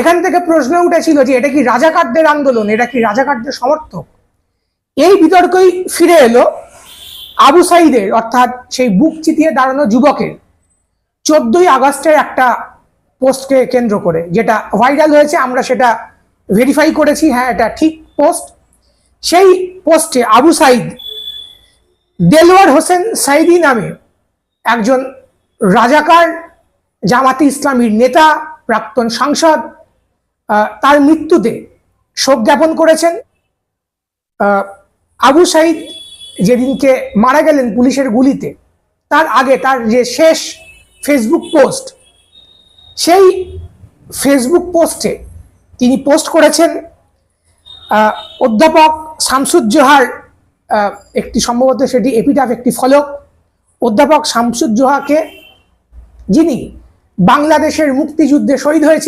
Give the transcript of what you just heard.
এখান থেকে প্রশ্ন উঠেছিল যে এটা কি রাজাকারদের আন্দোলন, এটা কি রাজাকারদের সমর্থক? এই বিতর্কই ফিরে এলো আবু সাইদের, অর্থাৎ সেই বুক চিতিয়ে দাঁড়ানো যুবকের। চোদ্দই আগস্টের একটা পোস্টকে কেন্দ্র করে, যেটা ভাইরাল হয়েছে, আমরা সেটা ভেরিফাই করেছি হ্যাঁ এটা ঠিক পোস্ট। সেই পোস্টে আবু সাইদ দেলোয়ার হোসেন সাইদি নামে একজন রাজাকার জামাতি ইসলামীর নেতা, প্রাক্তন সাংসদ তার মৃত্যুতে শোক জ্ঞাপন করেছেন। আবু সাইদ যেদিনকে মারা গেলেন পুলিশের গুলিতে, তার আগে তার যে শেষ ফেসবুক পোস্ট, সেই ফেসবুক পোস্টে তিনি পোস্ট করেছেন অধ্যাপক শামসুজ্জোহার একটি সম্ভবত সেটি এপিটাফ একটি ফলক, অধ্যাপক শামসুজ্জোহাকে যিনি বাংলাদেশের মুক্তিযুদ্ধে শহীদ হয়েছিলেন